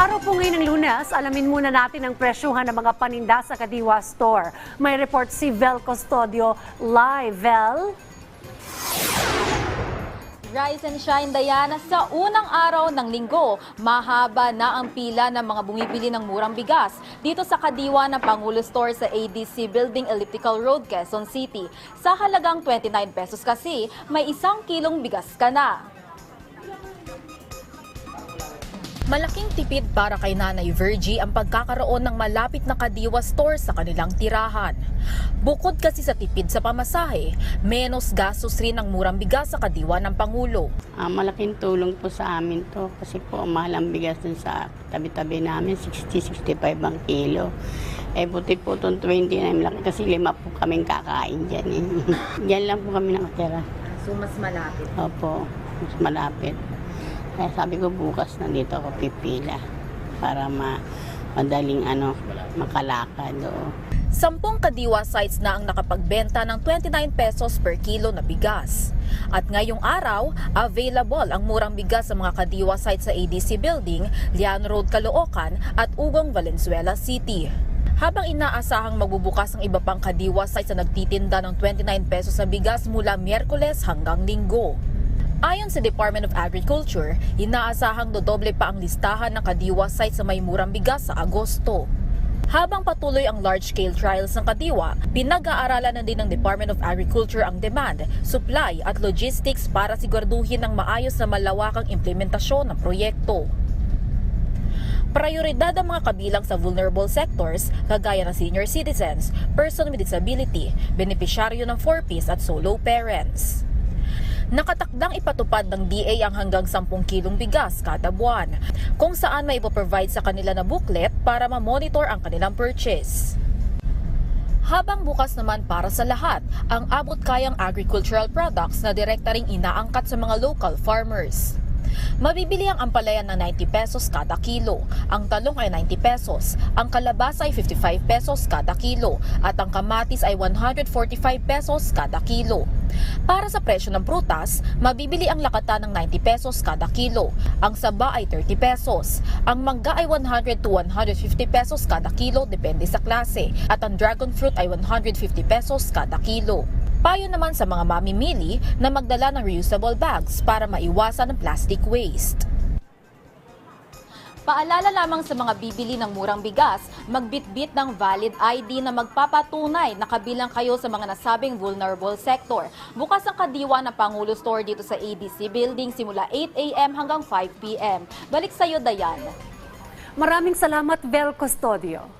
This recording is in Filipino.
Araw po ngayon ng lunes, alamin muna natin ang presyuhan ng mga paninda sa Kadiwa Store. May report si Vel Custodio live. Vel? Rise and shine, Diana. Sa unang araw ng linggo, mahaba na ang pila ng mga bumibili ng murang bigas dito sa Kadiwa ng Pangulo Store sa ADC Building Elliptical Road, Quezon City. Sa halagang 29 pesos kasi, may isang kilong bigas ka na. Malaking tipid para kay Nanay Virgie ang pagkakaroon ng malapit na Kadiwa store sa kanilang tirahan. Bukod kasi sa tipid sa pamasahe, menos gastos rin ang murang bigas sa Kadiwa ng Pangulo. Ah, malaking tulong po sa amin to kasi po mahal ang bigas dun sa tabi-tabi namin, 60-65 ang kilo. Eh buti po itong 20 na malaki kasi lima po kaming kakain dyan eh. Diyan lang po kami nakatira. So mas malapit. Opo, mas malapit. Kaya sabi ko bukas na dito ako pipila para ma madaling ano, makalakad. Oo. Sampung Kadiwa sites na ang nakapagbenta ng 29 pesos per kilo na bigas. At ngayong araw, available ang murang bigas sa mga Kadiwa sites sa ADC Building, Lian Road, Caloocan at Ugong, Valenzuela City. Habang inaasahang magbubukas ang iba pang Kadiwa sites na nagtitinda ng 29 pesos sa bigas mula Miyerkules hanggang Linggo. Ayon sa Department of Agriculture, inaasahang dodoble pa ang listahan ng Kadiwa sites sa may murang bigas sa Agosto. Habang patuloy ang large-scale trials ng Kadiwa, pinag-aaralan na din ng Department of Agriculture ang demand, supply at logistics para siguraduhin ng maayos na malawakang implementasyon ng proyekto. Prioridad ang mga kabilang sa vulnerable sectors kagaya ng senior citizens, person with disability, benepisyaryo ng 4Ps at solo parents. Nakatakdang ipatupad ng DA ang hanggang 10 kilong bigas kada buwan, kung saan may ipoprovide sa kanila na booklet para ma-monitor ang kanilang purchase. Habang bukas naman para sa lahat, ang abot kayang agricultural products na direkta ring inaangkat sa mga local farmers. Mabibili ang ampalayan ng 90 pesos kada kilo, ang talong ay 90 pesos, ang kalabasa ay 55 pesos kada kilo, at ang kamatis ay 145 pesos kada kilo. Para sa presyo ng prutas, mabibili ang lakata ng 90 pesos kada kilo, ang saba ay 30 pesos, ang mangga ay 100 to 150 pesos kada kilo depende sa klase, at ang dragon fruit ay 150 pesos kada kilo. Payo naman sa mga mamimili na magdala ng reusable bags para maiwasan ang plastic waste. Paalala lamang sa mga bibili ng murang bigas, magbitbit ng valid ID na magpapatunay na kabilang kayo sa mga nasabing vulnerable sector. Bukas ang kadiwa ng Pangulo Store dito sa ADC Building simula 8 a.m. hanggang 5 p.m. Balik sa iyo, Dayan. Maraming salamat, Vel Custodio.